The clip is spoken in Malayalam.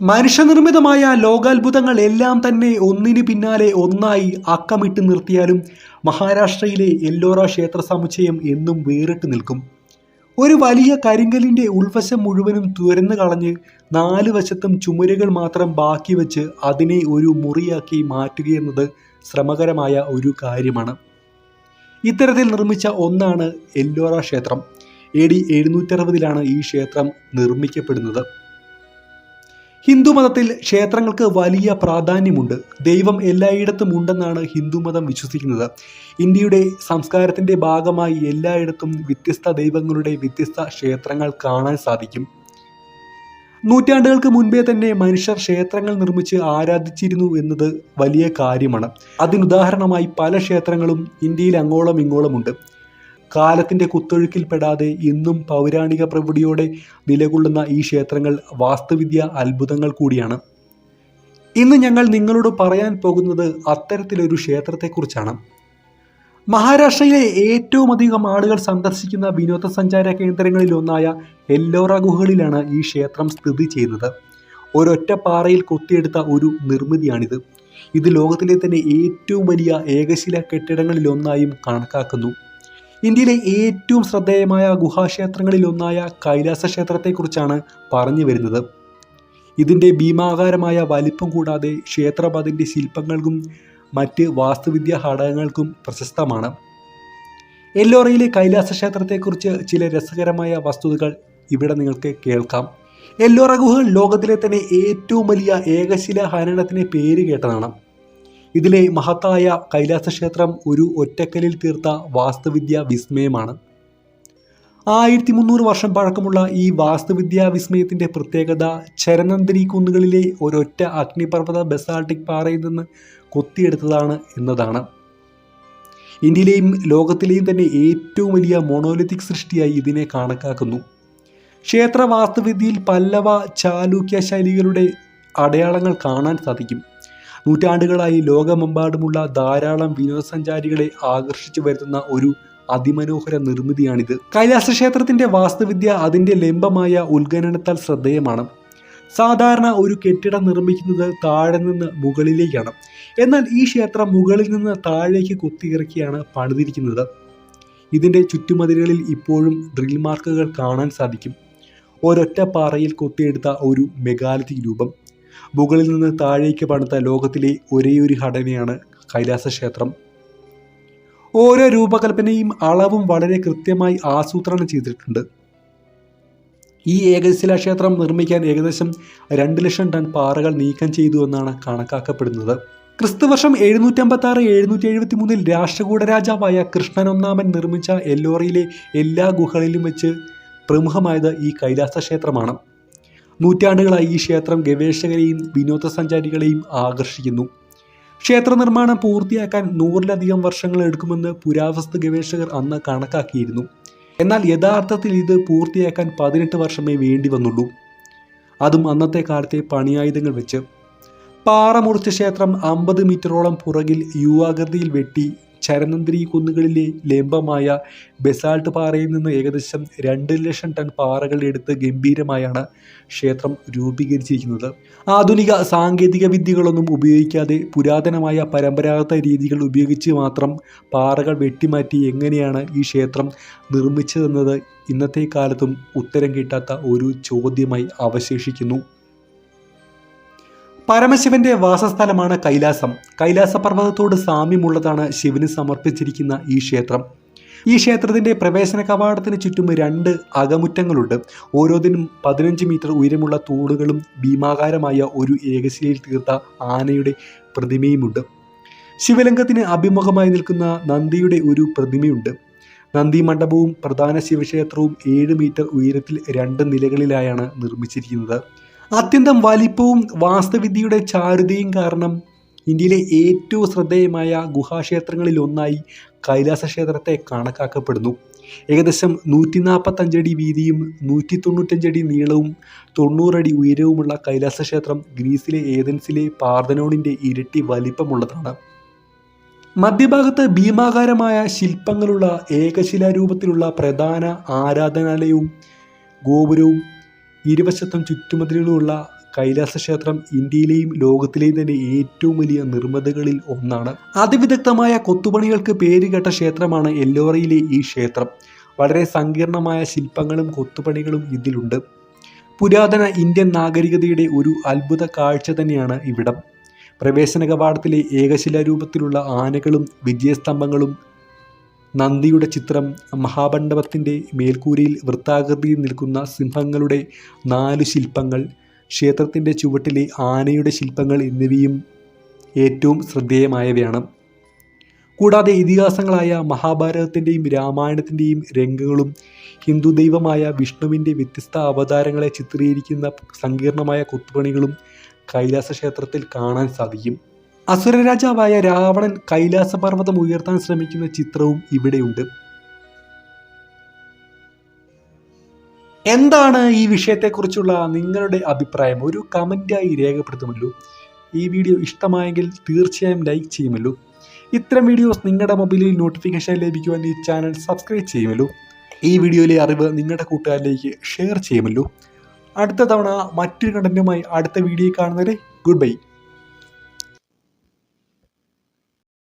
മനുഷ്യനിർമ്മിതമായ ലോകാത്ഭുതങ്ങൾ എല്ലാം തന്നെ ഒന്നിനു പിന്നാലെ ഒന്നായി അക്കമിട്ട് നിർത്തിയാലും മഹാരാഷ്ട്രയിലെ എല്ലോറ ക്ഷേത്ര സമുച്ചയം എന്നും വേറിട്ട് നിൽക്കും. ഒരു വലിയ കരിങ്കലിന്റെ ഉൾവശം മുഴുവനും തുരന്നു കളഞ്ഞ് നാല് വശത്തും ചുമരുകൾ മാത്രം ബാക്കി വെച്ച് അതിനെ ഒരു മുറിയാക്കി മാറ്റുകയെന്നത് ശ്രമകരമായ ഒരു കാര്യമാണ്. ഇത്തരത്തിൽ നിർമ്മിച്ച ഒന്നാണ് എല്ലോറ ക്ഷേത്രം. എ ഡി എഴുന്നൂറ്ററുപതിലാണ് ഈ ക്ഷേത്രം നിർമ്മിക്കപ്പെടുന്നത്. ഹിന്ദുമതത്തിൽ ക്ഷേത്രങ്ങൾക്ക് വലിയ പ്രാധാന്യമുണ്ട്. ദൈവം എല്ലായിടത്തും ഉണ്ടെന്നാണ് ഹിന്ദുമതം വിശ്വസിക്കുന്നത്. ഇന്ത്യയുടെ സംസ്കാരത്തിന്റെ ഭാഗമായി എല്ലായിടത്തും വ്യത്യസ്ത ദൈവങ്ങളുടെ വ്യത്യസ്ത ക്ഷേത്രങ്ങൾ കാണാൻ സാധിക്കും. നൂറ്റാണ്ടുകൾക്ക് മുൻപേ തന്നെ മനുഷ്യർ ക്ഷേത്രങ്ങൾ നിർമ്മിച്ച് ആരാധിച്ചിരുന്നു എന്നത് വലിയ കാര്യമാണ്. അതിനുദാഹരണമായി പല ക്ഷേത്രങ്ങളും ഇന്ത്യയിൽ അങ്ങോളം ഇങ്ങോളമുണ്ട്. കാലത്തിന്റെ കുത്തൊഴുക്കിൽപ്പെടാതെ ഇന്നും പൗരാണിക പ്രവൃത്തിയോടെ നിലകൊള്ളുന്ന ഈ ക്ഷേത്രങ്ങൾ വാസ്തുവിദ്യ അത്ഭുതങ്ങൾ കൂടിയാണ്. ഇന്ന് ഞങ്ങൾ നിങ്ങളോട് പറയാൻ പോകുന്നത് അത്തരത്തിലൊരു ക്ഷേത്രത്തെക്കുറിച്ചാണ്. മഹാരാഷ്ട്രയിലെ ഏറ്റവും അധികം ആളുകൾ സന്ദർശിക്കുന്ന വിനോദസഞ്ചാര കേന്ദ്രങ്ങളിൽ ഒന്നായ എല്ലോറ ഗുഹകളിലാണ് ഈ ക്ഷേത്രം സ്ഥിതി ചെയ്യുന്നത്. ഒരൊറ്റ പാറയിൽ കൊത്തിയെടുത്ത ഒരു നിർമ്മിതിയാണിത്. ഇത് ലോകത്തിലെ തന്നെ ഏറ്റവും വലിയ ഏകശില കെട്ടിടങ്ങളിലൊന്നായും കണക്കാക്കുന്നു. ഇന്ത്യയിലെ ഏറ്റവും ശ്രദ്ധേയമായ ഗുഹാക്ഷേത്രങ്ങളിലൊന്നായ കൈലാസ ക്ഷേത്രത്തെക്കുറിച്ചാണ് പറഞ്ഞു വരുന്നത്. ഇതിന്റെ ഭീമാകാരമായ വലിപ്പം കൂടാതെ ക്ഷേത്രം അതിന്റെ ശില്പങ്ങൾക്കും മറ്റ് വാസ്തുവിദ്യാ ഘടകങ്ങൾക്കും പ്രശസ്തമാണ്. എല്ലോറയിലെ കൈലാസ ക്ഷേത്രത്തെക്കുറിച്ച് ചില രസകരമായ വസ്തുതകൾ ഇവിടെ നിങ്ങൾക്ക് കേൾക്കാം. എല്ലോറ ഗുഹകൾ ലോകത്തിലെ തന്നെ ഏറ്റവും വലിയ ഏകശില ഹനനത്തിന് പേര് കേട്ടതാണ്. ഇതിലെ മഹത്തായ കൈലാസ ക്ഷേത്രം ഒരു ഒറ്റക്കലിൽ തീർത്ത വാസ്തുവിദ്യ വിസ്മയമാണ്. ആയിരത്തി മുന്നൂറ് വർഷം പഴക്കമുള്ള ഈ വാസ്തുവിദ്യാ വിസ്മയത്തിന്റെ പ്രത്യേകത ചരനന്ദരി കുന്നുകളിലെ ഒരൊറ്റ അഗ്നിപർവത ബസാൾട്ടിക് പാറയിൽ നിന്ന് കൊത്തിയെടുത്തതാണ് എന്നതാണ്. ഇന്ത്യയിലെയും ലോകത്തിലെയും തന്നെ ഏറ്റവും വലിയ മോണോലിത്തിക് സൃഷ്ടിയായി ഇതിനെ കണക്കാക്കുന്നു. ക്ഷേത്ര വാസ്തുവിദ്യയിൽ പല്ലവ ചാലൂക്യ ശൈലികളുടെ അടയാളങ്ങൾ കാണാൻ സാധിക്കും. നൂറ്റാണ്ടുകളായി ലോകമെമ്പാടുമുള്ള ധാരാളം വിനോദസഞ്ചാരികളെ ആകർഷിച്ചു വരുത്തുന്ന ഒരു അതിമനോഹര നിർമ്മിതിയാണിത്. കൈലാസ ക്ഷേത്രത്തിന്റെ വാസ്തുവിദ്യ അതിന്റെ ലംബമായ ഉത്ഖനനത്താൽ ശ്രദ്ധേയമാണ്. സാധാരണ ഒരു കെട്ടിടം നിർമ്മിക്കുന്നത് താഴെ നിന്ന് മുകളിലേക്കാണ്. എന്നാൽ ഈ ക്ഷേത്രം മുകളിൽ നിന്ന് താഴേക്ക് കുത്തിയിറക്കിയാണ് പണിതിരിക്കുന്നത്. ഇതിന്റെ ചുറ്റുമതിലുകളിൽ ഇപ്പോഴും ഡ്രിൽ മാർക്കുകൾ കാണാൻ സാധിക്കും. ഒരൊറ്റ പാറയിൽ കൊത്തിയെടുത്ത ഒരു മെഗാലിത്തിക് രൂപം. മുകളിൽ നിന്ന് താഴേക്ക് പണിത ലോകത്തിലെ ഒരേയൊരു ഘടനയാണ് കൈലാസ ക്ഷേത്രം ഓരോ രൂപകൽപ്പനയും അളവും വളരെ കൃത്യമായി ആസൂത്രണം ചെയ്തിട്ടുണ്ട്. ഈ ഏകശില ക്ഷേത്രം നിർമ്മിക്കാൻ ഏകദേശം രണ്ട് ലക്ഷം ടൺ പാറകൾ നീക്കം ചെയ്തു എന്നാണ് കണക്കാക്കപ്പെടുന്നത്. ക്രിസ്തുവർഷം എഴുന്നൂറ്റമ്പത്തി ആറ് എഴുന്നൂറ്റി എഴുപത്തി മൂന്നിൽ രാഷ്ട്രകൂട രാജാവായ കൃഷ്ണൻ ഒന്നാമൻ നിർമ്മിച്ച എല്ലോറയിലെ എല്ലാ ഗുഹകളിലും വെച്ച് പ്രമുഖമായത് ഈ കൈലാസ ക്ഷേത്രമാണ് നൂറ്റാണ്ടുകളായി ഈ ക്ഷേത്രം ഗവേഷകരെയും വിനോദസഞ്ചാരികളെയും ആകർഷിക്കുന്നു. ക്ഷേത്ര നിർമ്മാണം പൂർത്തിയാക്കാൻ നൂറിലധികം വർഷങ്ങൾ എടുക്കുമെന്ന് പുരാവസ്തു ഗവേഷകർ അന്ന് കണക്കാക്കിയിരുന്നു. എന്നാൽ യഥാർത്ഥത്തിൽ ഇത് പൂർത്തിയാക്കാൻ പതിനെട്ട് വർഷമേ വേണ്ടി വന്നുള്ളൂ. അതും അന്നത്തെ കാലത്തെ പണിയായുധങ്ങൾ വെച്ച്. പാറ മുറിച്ച ക്ഷേത്രം അമ്പത് മീറ്ററോളം പുറകിൽ യുവാകൃതിയിൽ വെട്ടി ചരനന്തിരി കുന്നുകളിലെ ലേമ്പമായ ബെസാൾട്ട് പാറയിൽ നിന്ന് ഏകദേശം രണ്ട് ലക്ഷം ടൺ പാറകൾ എടുത്ത് ഗംഭീരമായാണ് ക്ഷേത്രം രൂപീകരിച്ചിരിക്കുന്നത്. ആധുനിക സാങ്കേതിക വിദ്യകളൊന്നും ഉപയോഗിക്കാതെ പുരാതനമായ പരമ്പരാഗത രീതികൾ ഉപയോഗിച്ച് മാത്രം പാറകൾ വെട്ടിമാറ്റി എങ്ങനെയാണ് ഈ ക്ഷേത്രം നിർമ്മിച്ചതെന്നത് ഇന്നത്തെ കാലത്തും ഉത്തരം കിട്ടാത്ത ഒരു ചോദ്യമായി അവശേഷിക്കുന്നു. പരമശിവന്റെ വാസസ്ഥലമാണ് കൈലാസം. കൈലാസ പർവതത്തോട് സാമ്യമുള്ളതാണ് ശിവന് സമർപ്പിച്ചിരിക്കുന്ന ഈ ക്ഷേത്രം. ഈ ക്ഷേത്രത്തിന്റെ പ്രവേശന കവാടത്തിന് ചുറ്റും രണ്ട് അകമുറ്റങ്ങളുണ്ട്. ഓരോന്നിനും പതിനഞ്ച് മീറ്റർ ഉയരമുള്ള തൂണുകളും ഭീമാകാരമായ ഒരു ഏകശിലയിൽ തീർത്ത ആനയുടെ പ്രതിമയുമുണ്ട്. ശിവലിംഗത്തിന് അഭിമുഖമായി നിൽക്കുന്ന നന്ദിയുടെ ഒരു പ്രതിമയുണ്ട്. നന്ദി മണ്ഡപവും പ്രധാന ശിവക്ഷേത്രവും ഏഴ് മീറ്റർ ഉയരത്തിൽ രണ്ട് നിലകളിലായാണ് നിർമ്മിച്ചിരിക്കുന്നത്. അത്യന്തം വലിപ്പവും വാസ്തുവിദ്യയുടെ ചാരുതയും കാരണം ഇന്ത്യയിലെ ഏറ്റവും ശ്രദ്ധേയമായ ഗുഹാക്ഷേത്രങ്ങളിൽ ഒന്നായി കൈലാസ ക്ഷേത്രത്തെ കണക്കാക്കപ്പെടുന്നു. ഏകദേശം നൂറ്റി നാൽപ്പത്തഞ്ചടി വീതിയും നൂറ്റി തൊണ്ണൂറ്റഞ്ചടി നീളവും തൊണ്ണൂറടി ഉയരവുമുള്ള കൈലാസ ക്ഷേത്രം ഗ്രീസിലെ ഏതൻസിലെ പാർദനോണിന്റെ ഇരട്ടി വലിപ്പമുള്ളതാണ്. മധ്യഭാഗത്ത് ഭീമാകാരമായ ശില്പങ്ങളുള്ള ഏകശിലാരൂപത്തിലുള്ള പ്രധാന ആരാധനാലയവും ഗോപുരവും ഇരുവശത്തും ചുറ്റുമതിലുകളുള്ള കൈലാസ ക്ഷേത്രം ഇന്ത്യയിലെയും ലോകത്തിലെയും തന്നെ ഏറ്റവും വലിയ നിർമ്മിതികളിൽ ഒന്നാണ്. അതിവിദഗ്ധമായ കൊത്തുപണികൾക്ക് പേരുകേട്ട ക്ഷേത്രമാണ് എല്ലോറയിലെ ഈ ക്ഷേത്രം. വളരെ സങ്കീർണമായ ശില്പങ്ങളും കൊത്തുപണികളും ഇതിലുണ്ട്. പുരാതന ഇന്ത്യൻ നാഗരികതയുടെ ഒരു അത്ഭുത കാഴ്ച തന്നെയാണ് ഇവിടം. പ്രവേശന കവാടത്തിലെ ഏകശിലാരൂപത്തിലുള്ള ആനകളും വിജയസ്തംഭങ്ങളും നന്ദിയുടെ ചിത്രം മഹാമണ്ഡപത്തിന്റെ മേൽക്കൂരയിൽ വൃത്താകൃതിയിൽ നിൽക്കുന്ന സിംഹങ്ങളുടെ നാല് ശില്പങ്ങൾ ക്ഷേത്രത്തിന്റെ ചുവട്ടിലെ ആനയുടെ ശില്പങ്ങൾ എന്നിവയും ഏറ്റവും ശ്രദ്ധേയമായവയാണ്. കൂടാതെ ഇതിഹാസങ്ങളായ മഹാഭാരതത്തിന്റെയും രാമായണത്തിന്റെയും രംഗങ്ങളും ഹിന്ദു ദൈവമായ വിഷ്ണുവിന്റെ വ്യത്യസ്ത അവതാരങ്ങളെ ചിത്രീകരിക്കുന്ന സങ്കീർണമായ കൊത്തുപണികളും കൈലാസ ക്ഷേത്രത്തിൽ കാണാൻ സാധിക്കും. അസുരരാജാവായ രാവണൻ കൈലാസപർവതം ഉയർത്താൻ ശ്രമിക്കുന്ന ചിത്രവും ഇവിടെയുണ്ട്. എന്താണ് ഈ വിഷയത്തെക്കുറിച്ചുള്ള നിങ്ങളുടെ അഭിപ്രായം? ഒരു കമന്റായി രേഖപ്പെടുത്തുമല്ലോ. ഈ വീഡിയോ ഇഷ്ടമായെങ്കിൽ തീർച്ചയായും ലൈക്ക് ചെയ്യുമല്ലോ. ഇത്തരം വീഡിയോസ് നിങ്ങളുടെ മൊബൈലിൽ നോട്ടിഫിക്കേഷൻ ലഭിക്കുവാൻ ഈ ചാനൽ സബ്സ്ക്രൈബ് ചെയ്യുമല്ലോ. ഈ വീഡിയോയിലെ അറിവ് നിങ്ങളുടെ കൂട്ടുകാരിലേക്ക് ഷെയർ ചെയ്യുമല്ലോ. അടുത്ത തവണ മറ്റൊരു കണ്ടന്റുമായി അടുത്ത വീഡിയോ കാണുന്നവരെ ഗുഡ് ബൈ.